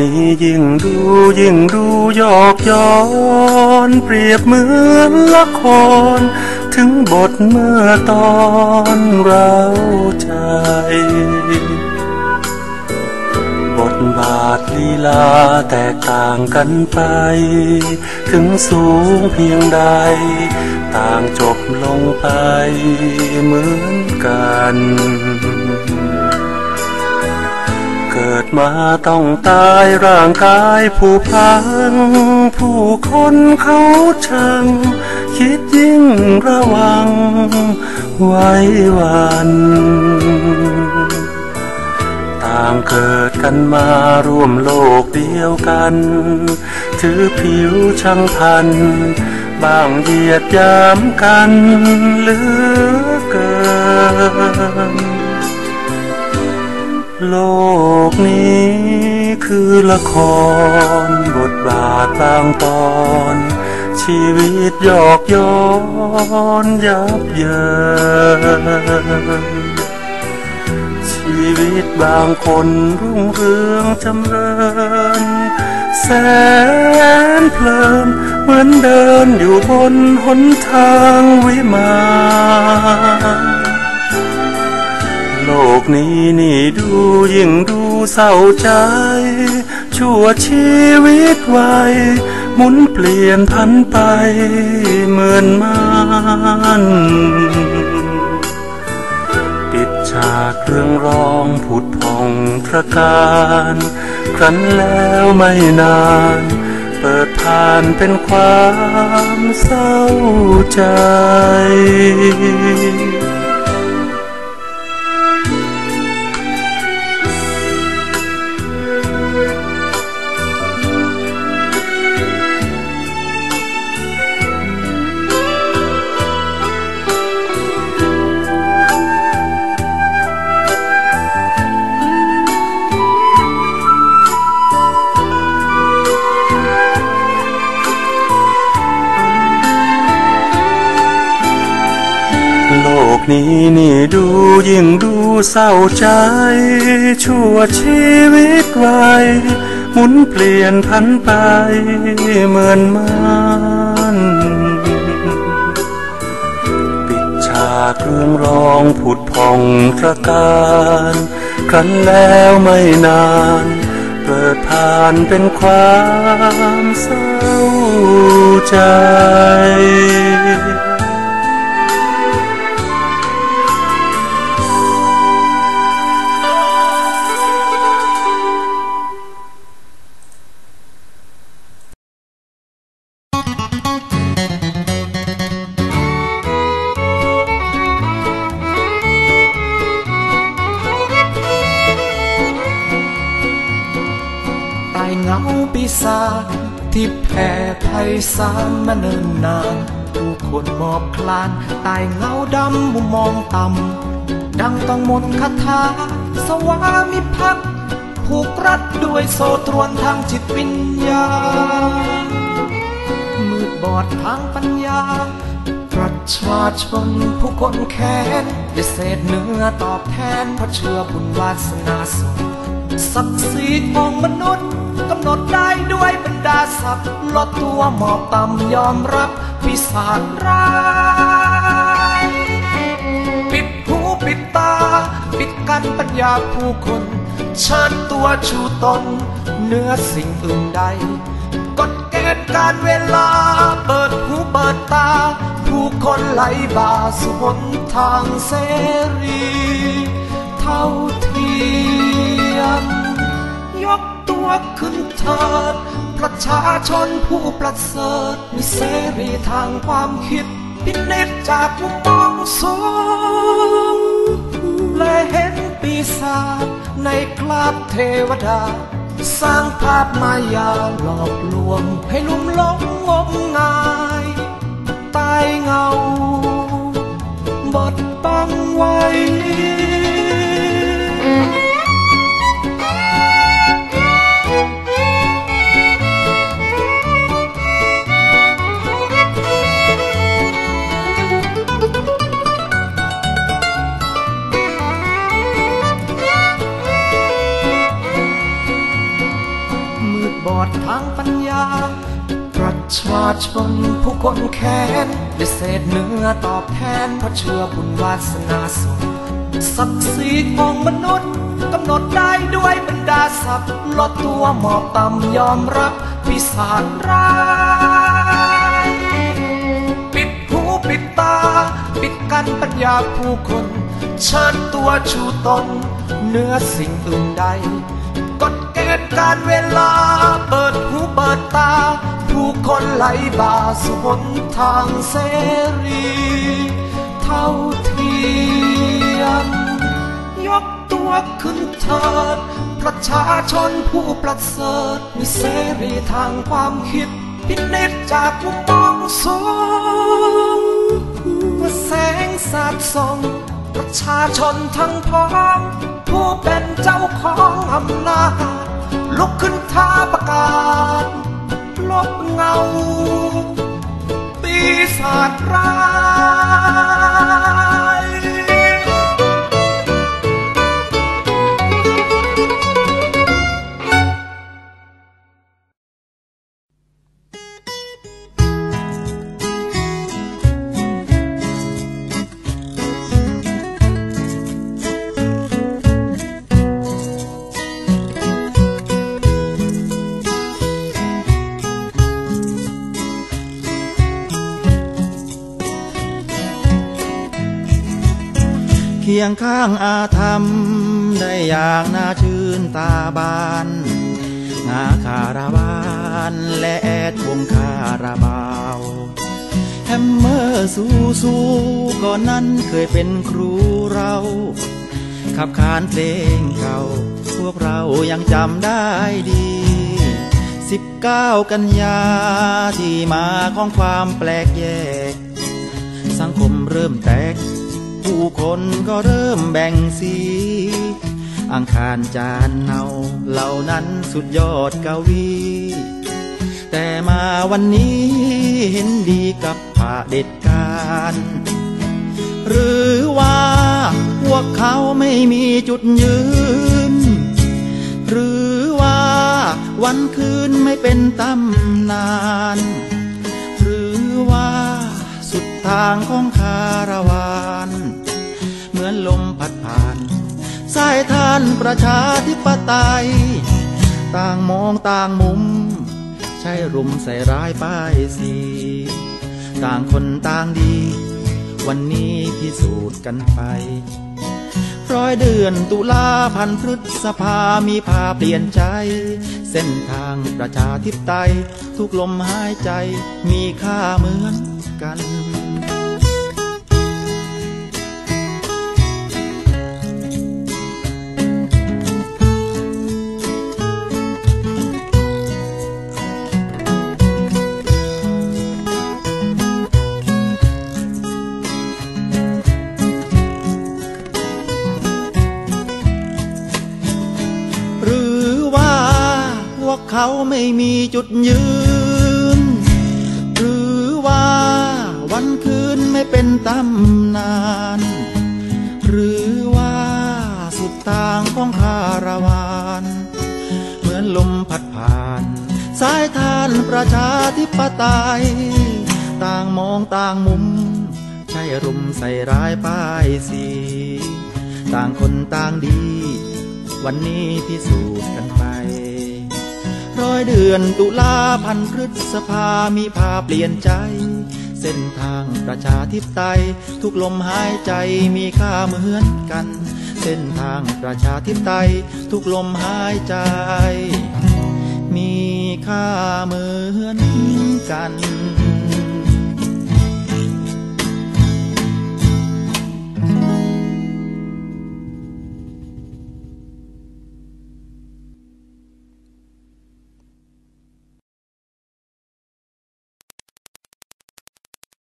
นี้ยิ่งดูยิ่งดูยอกย้อน เปรียบเหมือนละคร ถึงบทเมื่อตอนเราใจ บทบาทลีลาแตกต่างกันไป ถึงสูงเพียงใด ต่างจบลงไปเหมือนกัน เกิดมาต้องตายร่างกายผู้พัง ผู้คนเขาชัง คิดยิ่งระวัง ไว้วันต่างเกิดกันมาร่วมโลกเดียวกัน ถือผิวช่างพัน บางเหยียดยามกันเหลือเกิน โลกนี้คือละครบทบาทบางตอน ชีวิตหยอกย้อนยับเยินชีวิตบางคนรุ่งเรืองจำเริญ แสนเพลินเหมือนเดินอยู่บนหนทางวิมาน ลกนี้นี่ดูยิ่งดูเศร้าใจ ชั่วชีวิตไวหมุนเปลี่ยนพันไปเหมือนมันปิดฉากเรื่องร้องผุดพองตระการ ครั้นแล้วไม่นาน เปิดผ่านเป็นความเศร้าใจ นี้นี่ดูยิ่งดูเศร้าใจ ชั่วชีวิตไวหมุนเปลี่ยนพันไปเหมือนมันปิดฉากเรื่องร้องผุดพองตระการครั้นแล้วไม่นาน เปิดผ่านเป็นความเศร้าใจ งาปีศาจที่แผ่ไพศาลมาเนิ่นนาน ผู้คนมอบคลานตายเงาดำมุมมองต่ำดังต้องมนต์คาถาสวามิภักดิ์ผูกรัดด้วยโซ่ตรวนทางจิตวิญญาณมืดบอดทางปัญญาประชาชนผู้คนแค้นได้เศษเนื้อตอบแทนเพราะเชื่อบุญวาสนาส่งศักดิ์ศรีของมนุษย์ กำหนดได้ด้วยบรรดาศักดิ์ลดตัวหมอบต่ำยอมรับปีศาจร้ายปิดหูปิดตา ปิดกันปัญญาผู้คนเชิญตัวชูตนเนื้อสิ่งอื่นใดกฎเกณฑ์การเวลา เปิดหูเปิดตา ผู้คนไหลบ่าสู่หนทางเสรี เท่าเทียมยก ตัวขึ้นเถิด ประชาชนผู้ประเสริฐมีเสรีทางความคิด พิเนตจากมุมมองสูงและเห็นปีศาจในคราบเทวดา สร้างภาพมายาหลอกลวง ให้ลุ่มหลงงมงายตายเงา บดบังไว้ บททางปัญญา ประชาชนผู้คนแค้นได้เศษเนื้อตอบแทนเพราะเชื่อบุญวาสนาส่งศักดิ์ศรีของมนุษย์กำหนดได้ด้วยบรรดาศักดิ์ลดตัวหมอบต่ำยอมรับพิสารร้ายปิดหูปิดตา ปิดกันปัญญาผู้คนเชิญตัวชูตนเนื้อสิ่งอื่นใด การเวลา เปิดหูเปิดตา ผู้คนไหลบ่าสู่หนทางเสรี เท่าเทียม ยกตัวขึ้นเถิด ประชาชนผู้ประเสริฐมีเสรีทางความคิด พินิจจากมุมมองสูงเมื่อแสงสาดส่องประชาชนทั้งพ้องผู้เป็นเจ้าของอำนาจ ลุกขึ้นท้าประกาศลบเงา ปีศาจร้าย คียงข้างอาธรรม ได้อย่างน่าชื่นตาบานงาคาราบานและแอดวงคาราบาวแฮมเมอร์สู้สู้ก่อนนั้นเคยเป็นครูเรา ขับขานเพลงเก่า พวกเรายังจำได้ดีสิบเก้ากันยาที่มาของความแปลกแยก สังคมเริ่มแตก ผู้คนก็เริ่มแบ่งสี อังคารจานเนาเหล่านั้นสุดยอดกวี แต่มาวันนี้เห็นดีกับผ่าเด็ดการหรือว่าพวกเขาไม่มีจุดยืน หรือว่าวันคืนไม่เป็นตำนาน หรือว่าสุดทางของคาราวาน อนลมพัดผ่าน สายทานประชาธิปไตย ต่างมองต่างมุม ใช่รุมใส่ร้ายป้ายสี ต่างคนต่างดี วันนี้พิสูจน์กันไปร้อยเดือนตุลาพันพฤษภามีพาเปลี่ยนใจ เส้นทางประชาธิปไตย ทุกลมหายใจมีค่าเหมือนกัน เขาไม่มีจุดยืน หรือว่าวันคืนไม่เป็นตำนาน หรือว่าสุดทางของคาราวาน เหมือนลมพัดผ่าน สายทานประชาธิปไตย ต่างมองต่างมุม ใช่รุมใส่ร้ายป้ายสี ต่างคนต่างดี วันนี้พิสูจน์กันไป เดือนตุลาพันพฤษภามีพาเปลี่ยนใจ เส้นทางประชาธิปไตย ทุกลมหายใจมีค่าเหมือนกัน เส้นทางประชาธิปไตย ทุกลมหายใจ มีค่าเหมือนกัน